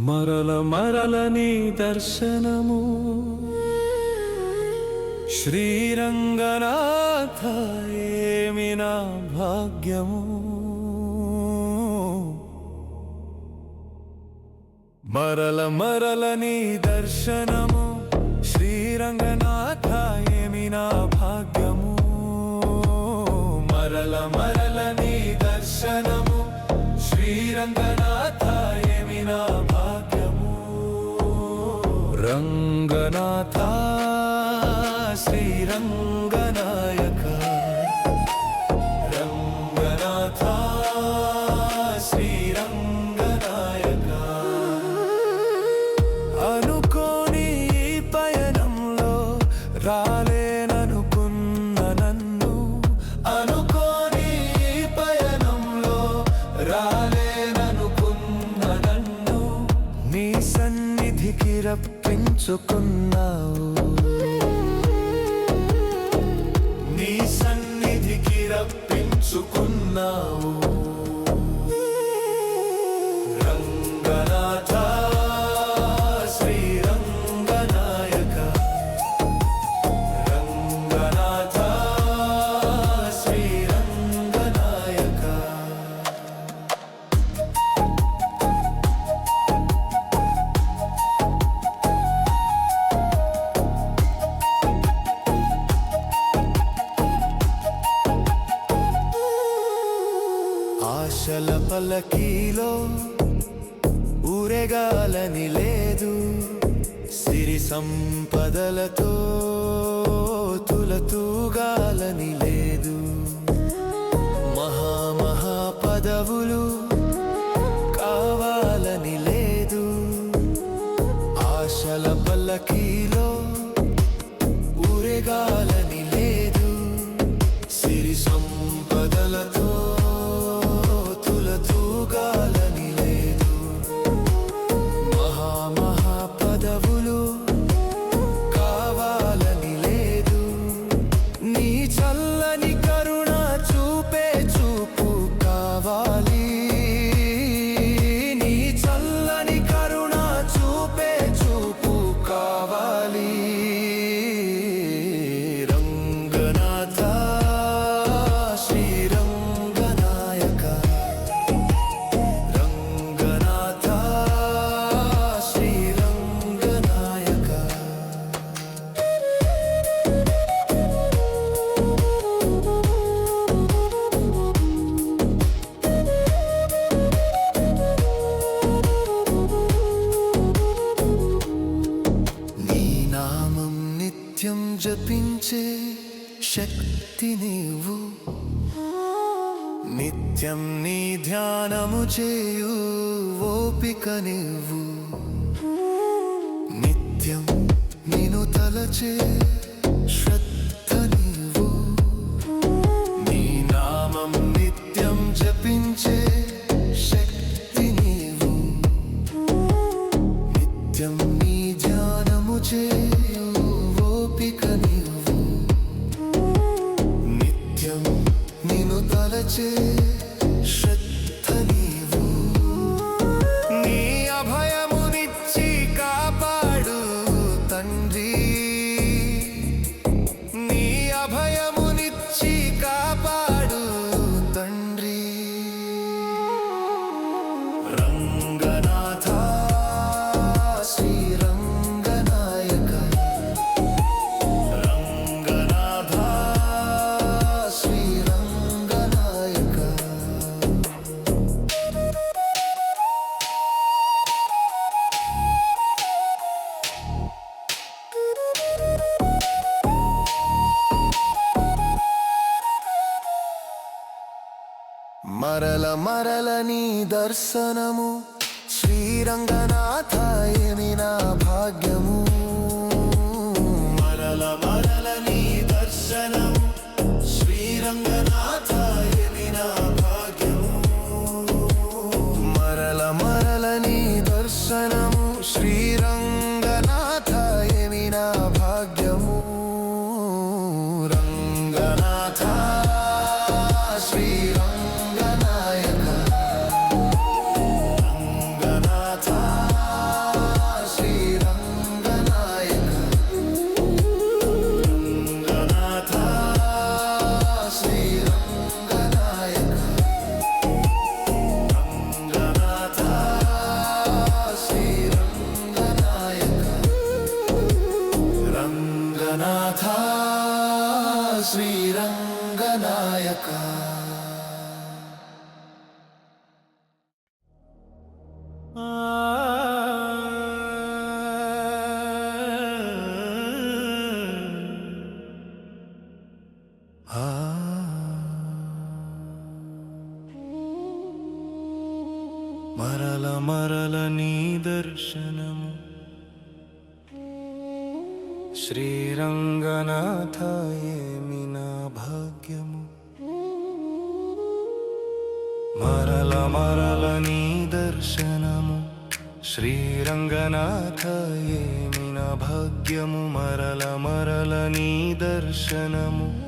మరల మరల నీ దర్శనము. శ్రీరంగనాథ ఏమి నా భాగ్యము. మరల మరల నీ దర్శనము. శ్రీరంగనాథ ఏమి నా భాగ్యము. మరల మరల నీ దర్శనము. శ్రీరంగనాథ రంగనాథ శ్రీరంగనాయక రప్పించుకున్నావు నీ సన్నిధికి రప్పించుకున్నావు. సంపదలతో తులతూగాలని లేదు. మహామహా పదవులు నీవు. నిత్యం నేను తలచే శ్రద్ధ నీవు. నీ నామం నిత్యం జపించే శక్తి నీవు. నిత్యం నీ ధ్యానము చేయు ఓపిక నీవు. నిత్యం నేను తలచే మరల మరల నీ దర్శనము. శ్రీరంగనాథ ఏమి నా భాగ్యము? మరల మరల నీ దర్శనము. శ్రీరంగనాథ ఏమి నా భాగ్యము? మరల మరల నీ దర్శనము. శ్రీ శ్రీరంగనాథ ఏమి నా భాగ్యము. మరల మరల నీ దర్శనము. శ్రీరంగనాథ ఏమి నా భాగ్యము. మరల మరల నీ దర్శనము.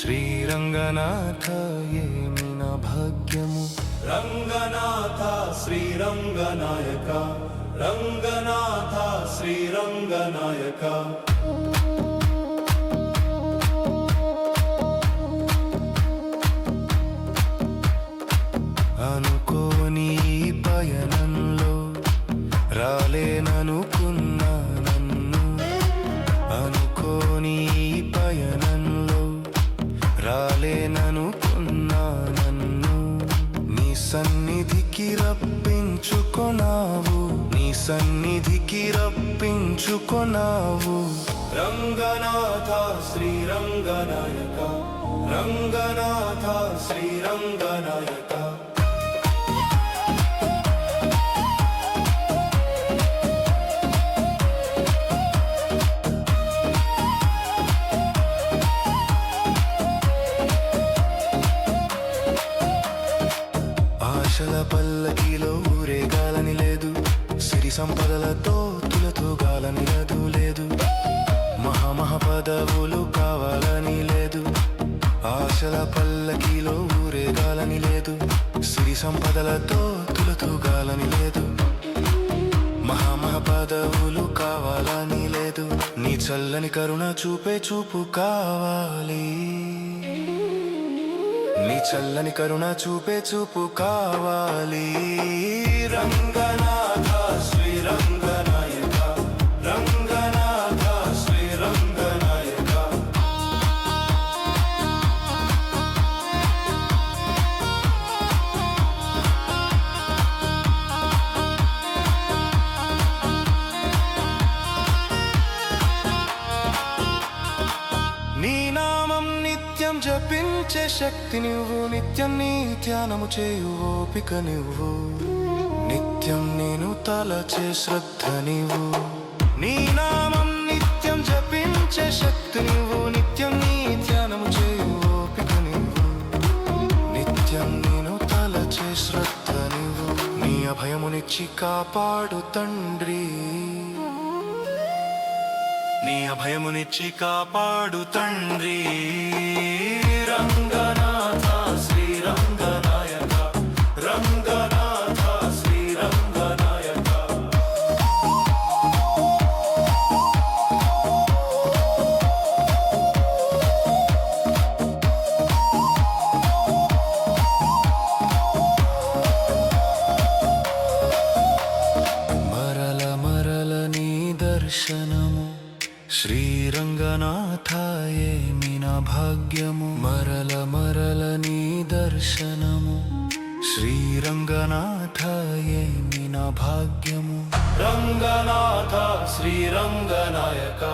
శ్రీరంగనాథ ఏమి నా భాగ్యము. రంగనాథ శ్రీరంగనాయక. రంగనాథ శ్రీరంగనాయక. రప్పించుకొనావు రంగనాథ శ్రీరంగనాయక. రంగనాథ శ్రీరంగనాయక. ఆశల పల్లకిలో ఊరేగాలని లేదు. సిరి సంపదలతో కావాలన్నదు లేదు మహామహాపదవులు మహామహ పదవులు కావాలని లేదు. ఆశల పల్లకిలో ఊరేగాలని లేదు. సిరి సంపదలతో తులతూగాలని లేదు. మహామహ పదవులు కావాలని లేదు. నీ చల్లని కరుణ చూపే చూపు కావాలి. నీ చల్లని కరుణ చూపే చూపు కావాలి. రంగనాథ జపించే శక్తి నువ్వు నిత్యం నీ ధ్యానము చేయు ఓపిక నువ్వు నిత్యం నేను తలచే శ్రద్ధ నీవు. నీ నామం నిత్యం జపించే శక్తి నువ్వు నిత్యం నీ ధ్యానము చేయు ఓపిక నువ్వు నిత్యం నేను తలచే శ్రద్ధ నువ్వు నీ అభయమునిచ్చి కాపాడు తండ్రి. నీ అభయమునిచ్చి కాపాడు తండ్రి. రంగనాథ శ్రీరంగ మరల మరల నీ దర్శనము. శ్రీరంగనాథ నా భాగ్యము. రంగనాథ శ్రీరంగనాయక.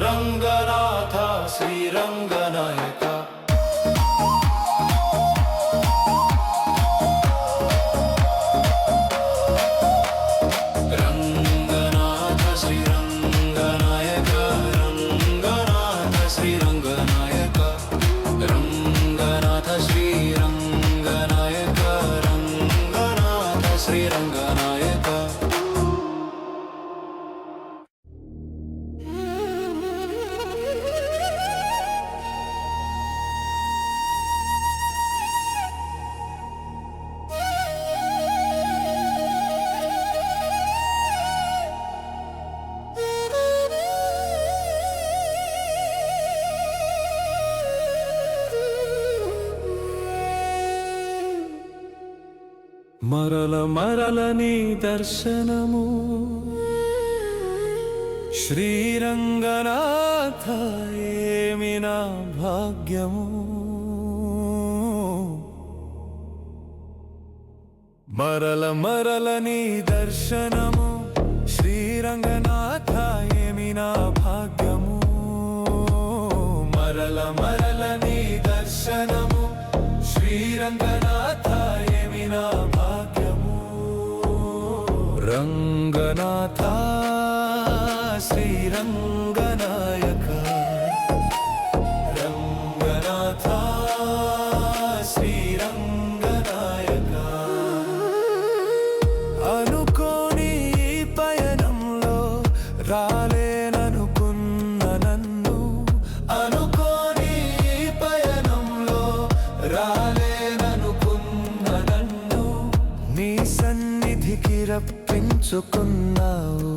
రంగనాథ శ్రీరంగనాయక. మరల మరల నీ దర్శనము. శ్రీరంగనాథ ఏమి నా భాగ్యము. మరల మరల నీ దర్శనము. శ్రీరంగనాథ ఏమి నా భాగ్యము. మరల మరల నీ దర్శనము. శ్రీరంగనాథ రంగనాథ పంచుకున్నావు